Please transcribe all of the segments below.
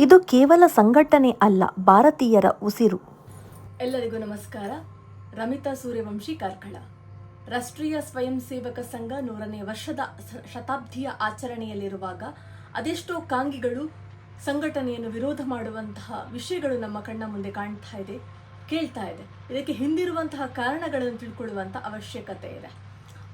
ಇದು ಕೇವಲ ಸಂಘಟನೆ ಅಲ್ಲ, ಭಾರತೀಯರ ಉಸಿರು. ಎಲ್ಲರಿಗೂ ನಮಸ್ಕಾರ. ರಮಿತಾ ಸೂರ್ಯವಂಶಿ ಕಾರ್ಕಳ. ರಾಷ್ಟ್ರೀಯ ಸ್ವಯಂ ಸೇವಕ ಸಂಘ ನೂರನೇ ವರ್ಷದ ಶತಾಬ್ದಿಯ ಆಚರಣೆಯಲ್ಲಿರುವಾಗ ಅದೆಷ್ಟೋ ಕಾಂಗಿಗಳು ಸಂಘಟನೆಯನ್ನು ವಿರೋಧ ಮಾಡುವಂತಹ ವಿಷಯಗಳು ನಮ್ಮ ಕಣ್ಣ ಮುಂದೆ ಕಾಣ್ತಾ ಇದೆ, ಕೇಳ್ತಾ ಇದೆ. ಇದಕ್ಕೆ ಹಿಂದಿರುವಂತಹ ಕಾರಣಗಳನ್ನು ತಿಳ್ಕೊಳ್ಳುವಂಥ ಅವಶ್ಯಕತೆ ಇದೆ.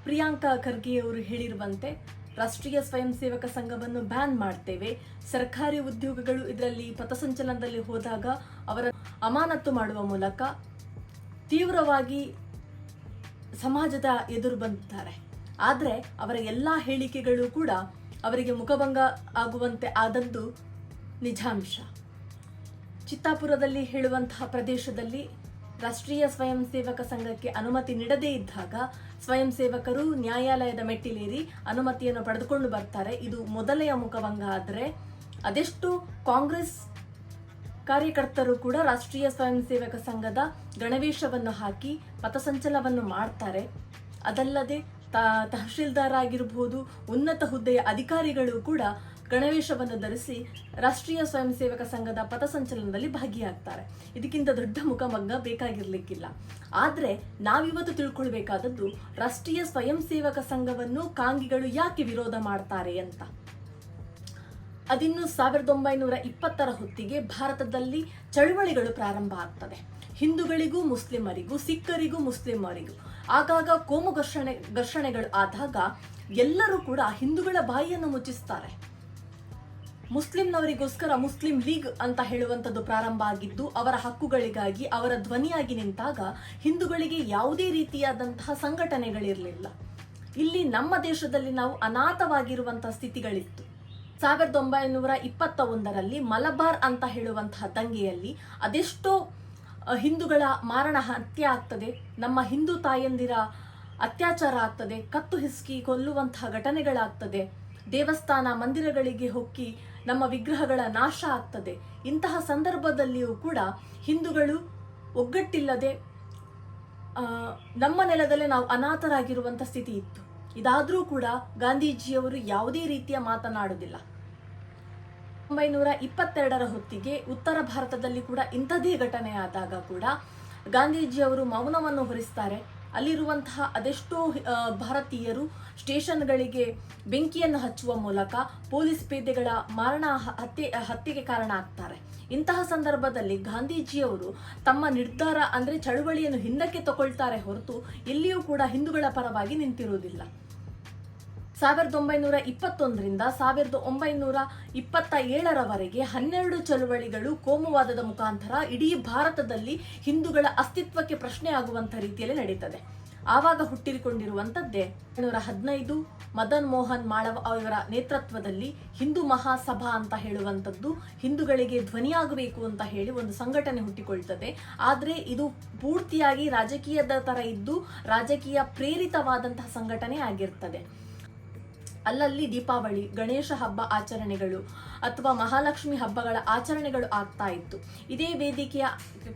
ಪ್ರಿಯಾಂಕಾ ಖರ್ಗೆಯವರು ಹೇಳಿರುವಂತೆ ರಾಷ್ಟ್ರೀಯ ಸ್ವಯಂ ಸೇವಕ ಸಂಘವನ್ನು ಬ್ಯಾನ್ ಮಾಡ್ತೇವೆ. ಸರ್ಕಾರಿ ಉದ್ಯೋಗಗಳು ಇದರಲ್ಲಿ ಪಥಸಂಚಲನದಲ್ಲಿ ಹೋದಾಗ ಅವರ ಅಮಾನತು ಮಾಡುವ ಮೂಲಕ ತೀವ್ರವಾಗಿ ಸಮಾಜದ ಎದುರು ಬಂದಿದ್ದಾರೆ. ಆದರೆ ಅವರ ಎಲ್ಲ ಹೇಳಿಕೆಗಳು ಕೂಡ ಅವರಿಗೆ ಮುಖಭಂಗ ಆಗುವಂತೆ ಆದದ್ದು ನಿಜಾಂಶ. ಚಿತ್ತಾಪುರದಲ್ಲಿ ಹೇಳುವಂತಹ ಪ್ರದೇಶದಲ್ಲಿ ರಾಷ್ಟ್ರೀಯ ಸ್ವಯಂ ಸೇವಕ ಸಂಘಕ್ಕೆ ಅನುಮತಿ ನೀಡದೇ ಇದ್ದಾಗ ಸ್ವಯಂ ಸೇವಕರು ನ್ಯಾಯಾಲಯದ ಮೆಟ್ಟಿಲೇರಿ ಅನುಮತಿಯನ್ನು ಪಡೆದುಕೊಂಡು ಬರ್ತಾರೆ. ಇದು ಮೊದಲೆಯ ಮುಖಭಂಗ ಆದರೆ ಅದೆಷ್ಟು ಕಾಂಗ್ರೆಸ್ ಕಾರ್ಯಕರ್ತರು ಕೂಡ ರಾಷ್ಟ್ರೀಯ ಸ್ವಯಂ ಸೇವಕ ಸಂಘದ ಗಣವೇಶವನ್ನು ಹಾಕಿ ಪಥಸಂಚಲನವನ್ನು ಮಾಡ್ತಾರೆ. ಅದಲ್ಲದೆ ತಹಶೀಲ್ದಾರ್ ಆಗಿರಬಹುದು ಉನ್ನತ ಹುದ್ದೆಯ ಅಧಿಕಾರಿಗಳು ಕೂಡ ಗಣವೇಶವನ್ನು ಧರಿಸಿ ರಾಷ್ಟ್ರೀಯ ಸ್ವಯಂ ಸೇವಕ ಸಂಘದ ಪಥಸಂಚಲನದಲ್ಲಿ ಭಾಗಿಯಾಗ್ತಾರೆ. ಇದಕ್ಕಿಂತ ದೊಡ್ಡ ಮುಖಮಗ್ಗ ಬೇಕಾಗಿರ್ಲಿಕ್ಕಿಲ್ಲ. ಆದ್ರೆ ನಾವಿವತ್ತು ತಿಳ್ಕೊಳ್ಬೇಕಾದದ್ದು ರಾಷ್ಟ್ರೀಯ ಸ್ವಯಂ ಸೇವಕ ಸಂಘವನ್ನು ಕಾಂಗಿಗಳು ಯಾಕೆ ವಿರೋಧ ಮಾಡ್ತಾರೆ ಅಂತ. ಅದಿನ್ನು ಸಾವಿರದ ಒಂಬೈನೂರ ಇಪ್ಪತ್ತರ ಹೊತ್ತಿಗೆ ಭಾರತದಲ್ಲಿ ಚಳುವಳಿಗಳು ಪ್ರಾರಂಭ ಆಗ್ತದೆ. ಹಿಂದೂಗಳಿಗೂ ಮುಸ್ಲಿಮರಿಗೂ, ಸಿಖ್ಖರಿಗೂ ಮುಸ್ಲಿಮರಿಗೂ. ಆಗಾಗ ಕೋಮು ಘರ್ಷಣೆ ಘರ್ಷಣೆಗಳು ಆದಾಗ ಎಲ್ಲರೂ ಕೂಡ ಹಿಂದೂಗಳ ಬಾಯಿಯನ್ನು ಮುಚ್ಚಿಸ್ತಾರೆ. ಮುಸ್ಲಿಂನವರಿಗೋಸ್ಕರ ಮುಸ್ಲಿಂ ಲೀಗ್ ಅಂತ ಹೇಳುವಂಥದ್ದು ಪ್ರಾರಂಭ ಆಗಿದ್ದು, ಅವರ ಹಕ್ಕುಗಳಿಗಾಗಿ ಅವರ ಧ್ವನಿಯಾಗಿ ನಿಂತಾಗ ಹಿಂದೂಗಳಿಗೆ ಯಾವುದೇ ರೀತಿಯಾದಂತಹ ಸಂಘಟನೆಗಳಿರಲಿಲ್ಲ. ಇಲ್ಲಿ ನಮ್ಮ ದೇಶದಲ್ಲಿ ನಾವು ಅನಾಥವಾಗಿರುವಂತಹ ಸ್ಥಿತಿಗಳಿತ್ತು. ಸಾವಿರದ ಒಂಬೈನೂರ ಇಪ್ಪತ್ತ ಒಂದರಲ್ಲಿ ಮಲಬಾರ್ ಅಂತ ಹೇಳುವಂತಹ ದಂಗೆಯಲ್ಲಿ ಅದೆಷ್ಟೋ ಹಿಂದೂಗಳ ಮಾರಣ ಹತ್ಯೆ ಆಗ್ತದೆ, ನಮ್ಮ ಹಿಂದೂ ತಾಯಂದಿರ ಅತ್ಯಾಚಾರ ಆಗ್ತದೆ, ಕತ್ತು ಹಿಸುಕಿ ಕೊಲ್ಲುವಂತಹ ಘಟನೆಗಳಾಗ್ತದೆ ದೇವಸ್ಥಾನ ಮಂದಿರಗಳಿಗೆ ಹೊಕ್ಕಿ ನಮ್ಮ ವಿಗ್ರಹಗಳ ನಾಶ ಆಗ್ತದೆ. ಇಂತಹ ಸಂದರ್ಭದಲ್ಲಿಯೂ ಕೂಡ ಹಿಂದೂಗಳು ಒಗ್ಗಟ್ಟಿಲ್ಲದೆ ನಮ್ಮ ನೆಲದಲ್ಲೇ ನಾವು ಅನಾಥರಾಗಿರುವಂಥ ಸ್ಥಿತಿ ಇತ್ತು. ಇದಾದರೂ ಕೂಡ ಗಾಂಧೀಜಿಯವರು ಯಾವುದೇ ರೀತಿಯ ಮಾತನಾಡುವುದಿಲ್ಲ. ಒಂಬೈನೂರ ಇಪ್ಪತ್ತೆರಡರ ಹೊತ್ತಿಗೆ ಉತ್ತರ ಭಾರತದಲ್ಲಿ ಕೂಡ ಇಂಥದೇ ಘಟನೆ ಆದಾಗ ಕೂಡ ಗಾಂಧೀಜಿಯವರು ಮೌನವನ್ನು ಹೊರಿಸ್ತಾರೆ. ಅಲ್ಲಿರುವಂತಹ ಅದೆಷ್ಟೋ ಭಾರತೀಯರು ಸ್ಟೇಷನ್ಗಳಿಗೆ ಬೆಂಕಿಯನ್ನು ಹಚ್ಚುವ ಮೂಲಕ ಪೊಲೀಸ್ ಪೇದೆಗಳ ಮಾರಣ, ಹತ್ಯೆ, ಹತ್ಯೆಗೆ ಕಾರಣ ಆಗ್ತಾರೆ. ಇಂತಹ ಸಂದರ್ಭದಲ್ಲಿ ಗಾಂಧೀಜಿಯವರು ತಮ್ಮ ನಿರ್ಧಾರ ಅಂದರೆ ಚಳುವಳಿಯನ್ನು ಹಿಂದಕ್ಕೆ ತಗೊಳ್ತಾರೆ ಹೊರತು ಎಲ್ಲಿಯೂ ಕೂಡ ಹಿಂದೂಗಳ ಪರವಾಗಿ ನಿಂತಿರುವುದಿಲ್ಲ. ಸಾವಿರದ ಒಂಬೈನೂರ ಇಪ್ಪತ್ತೊಂದರಿಂದ ಸಾವಿರದ ಒಂಬೈನೂರ ಇಪ್ಪತ್ತ ಏಳರವರೆಗೆ ಹನ್ನೆರಡು ಚಳುವಳಿಗಳು ಕೋಮುವಾದದ ಮುಖಾಂತರ ಇಡೀ ಭಾರತದಲ್ಲಿ ಹಿಂದೂಗಳ ಅಸ್ತಿತ್ವಕ್ಕೆ ಪ್ರಶ್ನೆ ಆಗುವಂಥ ರೀತಿಯಲ್ಲಿ ನಡೀತದೆ. ಆವಾಗ ಹುಟ್ಟಿಕೊಂಡಿರುವಂಥದ್ದೇ ನೂರ ಹದಿನೈದು ಮದನ್ ಮೋಹನ್ ಮಾಳವ ಅವರ ನೇತೃತ್ವದಲ್ಲಿ ಹಿಂದೂ ಮಹಾಸಭಾ ಅಂತ ಹೇಳುವಂಥದ್ದು. ಹಿಂದೂಗಳಿಗೆ ಧ್ವನಿಯಾಗಬೇಕು ಅಂತ ಹೇಳಿ ಒಂದು ಸಂಘಟನೆ ಹುಟ್ಟಿಕೊಳ್ತದೆ. ಆದರೆ ಇದು ಪೂರ್ತಿಯಾಗಿ ರಾಜಕೀಯದ ತರ ಇದ್ದು ರಾಜಕೀಯ ಪ್ರೇರಿತವಾದಂತಹ ಸಂಘಟನೆ ಆಗಿರ್ತದೆ. ಅಲ್ಲಲ್ಲಿ ದೀಪಾವಳಿ, ಗಣೇಶ ಹಬ್ಬ ಆಚರಣೆಗಳು ಅಥವಾ ಮಹಾಲಕ್ಷ್ಮಿ ಹಬ್ಬಗಳ ಆಚರಣೆಗಳು ಆಗ್ತಾ ಇತ್ತು. ಇದೇ ವೇದಿಕೆಯ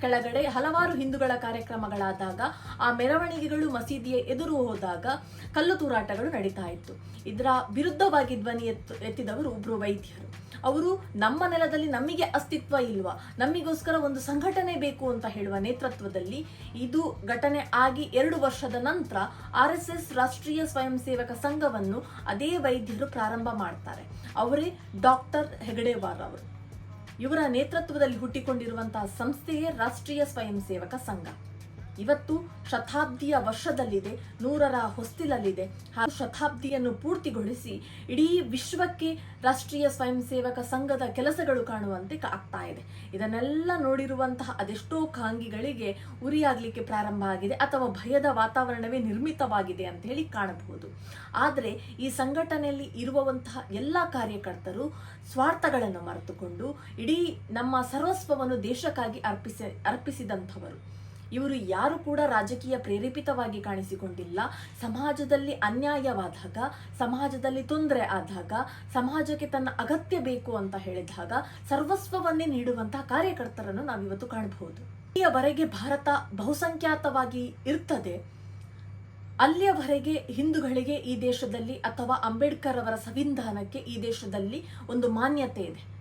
ಕೆಳಗಡೆ ಹಲವಾರು ಹಿಂದೂಗಳ ಕಾರ್ಯಕ್ರಮಗಳಾದಾಗ, ಆ ಮೆರವಣಿಗೆಗಳು ಮಸೀದಿಯ ಎದುರು ಹೋದಾಗ ಕಲ್ಲು ತೂರಾಟಗಳು ನಡೀತಾ ಇತ್ತು. ಇದರ ವಿರುದ್ಧವಾಗಿ ಧ್ವನಿ ಎತ್ತು, ಎತ್ತಿದವರು ಒಬ್ಬರು ವೈದ್ಯರು. ಅವರು, ನಮ್ಮ ನೆಲದಲ್ಲಿ ನಮಗೆ ಅಸ್ತಿತ್ವ ಇಲ್ವಾ? ನಮಗೋಸ್ಕರ ಒಂದು ಸಂಘಟನೆ ಬೇಕು ಅಂತ ಹೇಳುವ ನೇತೃತ್ವದಲ್ಲಿ ಇದು ಘಟನೆ ಆಗಿ ಎರಡು ವರ್ಷದ ನಂತರ ಆರ್ ಎಸ್ ಎಸ್ ರಾಷ್ಟ್ರೀಯ ಸ್ವಯಂ ಸೇವಕ ಸಂಘವನ್ನು ಅದೇ ವೈದ್ಯರು ಪ್ರಾರಂಭ ಮಾಡ್ತಾರೆ. ಅವರೇ ಡಾಕ್ಟರ್ ಹೆಗಡೆವಾರ್ ಅವರು. ಇವರ ನೇತೃತ್ವದಲ್ಲಿ ಹುಟ್ಟಿಕೊಂಡಿರುವಂತಹ ಸಂಸ್ಥೆಯೇ ರಾಷ್ಟ್ರೀಯ ಸ್ವಯಂ ಸೇವಕ ಸಂಘ. ಇವತ್ತು ಶತಾಬ್ದಿಯ ವರ್ಷದಲ್ಲಿದೆ, ನೂರರ ಹೊಸ್ತಿಲಲ್ಲಿದೆ. ಹಾಗೂ ಶತಾಬ್ದಿಯನ್ನು ಪೂರ್ತಿಗೊಳಿಸಿ ಇಡೀ ವಿಶ್ವಕ್ಕೆ ರಾಷ್ಟ್ರೀಯ ಸ್ವಯಂ ಸೇವಕ ಸಂಘದ ಕೆಲಸಗಳು ಕಾಣುವಂತೆ ಆಗ್ತಾ ಇದೆ. ಇದನ್ನೆಲ್ಲ ನೋಡಿರುವಂತಹ ಅದೆಷ್ಟೋ ಕಾಂಗಿಗಳಿಗೆ ಉರಿಯಾಗಲಿಕ್ಕೆ ಪ್ರಾರಂಭ ಆಗಿದೆ, ಅಥವಾ ಭಯದ ವಾತಾವರಣವೇ ನಿರ್ಮಿತವಾಗಿದೆ ಅಂತ ಹೇಳಿ ಕಾಣಬಹುದು. ಆದರೆ ಈ ಸಂಘಟನೆಯಲ್ಲಿ ಇರುವಂತಹ ಎಲ್ಲ ಕಾರ್ಯಕರ್ತರು ಸ್ವಾರ್ಥಗಳನ್ನು ಮರೆತುಕೊಂಡು ಇಡೀ ನಮ್ಮ ಸರ್ವಸ್ವವನ್ನು ದೇಶಕ್ಕಾಗಿ ಅರ್ಪಿಸಿ ಅರ್ಪಿಸಿದಂಥವರು. ಇವರು ಯಾರು ಕೂಡ ರಾಜಕೀಯ ಪ್ರೇರೇಪಿತವಾಗಿ ಕಾಣಿಸಿಕೊಂಡಿಲ್ಲ. ಸಮಾಜದಲ್ಲಿ ಅನ್ಯಾಯವಾದಾಗ, ಸಮಾಜದಲ್ಲಿ ತೊಂದರೆ ಆದಾಗ, ಸಮಾಜಕ್ಕೆ ತನ್ನ ಅಗತ್ಯ ಬೇಕು ಅಂತ ಹೇಳಿದಾಗ ಸರ್ವಸ್ವವನ್ನೇ ನೀಡುವಂತಹ ಕಾರ್ಯಕರ್ತರನ್ನು ನಾವಿವತ್ತು ಕಾಣಬಹುದು. ಇಲ್ಲಿಯವರೆಗೆ ಭಾರತ ಬಹುಸಂಖ್ಯಾತವಾಗಿ ಇರ್ತದೆ. ಅಲ್ಲಿಯವರೆಗೆ ಹಿಂದೂಗಳಿಗೆ ಈ ದೇಶದಲ್ಲಿ ಅಥವಾ ಅಂಬೇಡ್ಕರ್ ಅವರ ಸಂವಿಧಾನಕ್ಕೆ ಈ ದೇಶದಲ್ಲಿ ಒಂದು ಮಾನ್ಯತೆ ಇದೆ.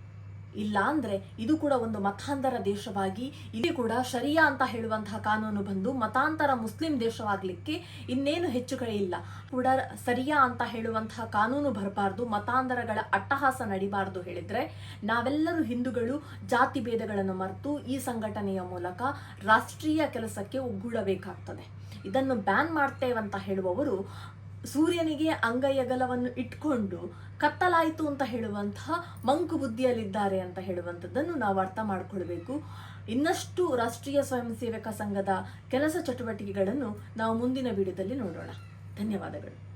ಇಲ್ಲ ಅಂದ್ರೆ ಇದು ಕೂಡ ಒಂದು ಮತಾಂತರ ದೇಶವಾಗಿ, ಇಲ್ಲಿ ಕೂಡ ಶರಿಯಾ ಅಂತ ಹೇಳುವಂತಹ ಕಾನೂನು ಬಂದು ಮತಾಂತರ ಮುಸ್ಲಿಂ ದೇಶವಾಗಲಿಕ್ಕೆ ಇನ್ನೇನು ಹೆಚ್ಚು ಕಡೆ ಇಲ್ಲ. ಕೂಡ ಸರಿಯಾ ಅಂತ ಹೇಳುವಂತಹ ಕಾನೂನು ಬರಬಾರ್ದು, ಮತಾಂತರಗಳ ಅಟ್ಟಹಾಸ ನಡಿಬಾರ್ದು ಹೇಳಿದ್ರೆ ನಾವೆಲ್ಲರೂ ಹಿಂದೂಗಳು ಜಾತಿ ಭೇದಗಳನ್ನು ಮರೆತು ಈ ಸಂಘಟನೆಯ ಮೂಲಕ ರಾಷ್ಟ್ರೀಯ ಕೆಲಸಕ್ಕೆ ಒಗ್ಗೂಡಬೇಕಾಗ್ತದೆ. ಇದನ್ನು ಬ್ಯಾನ್ ಮಾಡ್ತೇವಂತ ಹೇಳುವವರು ಸೂರ್ಯನಿಗೆ ಅಂಗೈಯಗಲವನ್ನು ಇಟ್ಕೊಂಡು ಕತ್ತಲಾಯಿತು ಅಂತ ಹೇಳುವಂತಹ ಮಂಕು ಬುದ್ಧಿಯಲ್ಲಿದ್ದಾರೆ ಅಂತ ಹೇಳುವಂಥದ್ದನ್ನು ನಾವು ಅರ್ಥ ಮಾಡಿಕೊಳ್ಬೇಕು. ಇನ್ನಷ್ಟು ರಾಷ್ಟ್ರೀಯ ಸ್ವಯಂ ಸೇವಕ ಸಂಘದ ಕೆಲಸ ಚಟುವಟಿಕೆಗಳನ್ನು ನಾವು ಮುಂದಿನ ವಿಡಿಯೋದಲ್ಲಿ ನೋಡೋಣ. ಧನ್ಯವಾದಗಳು.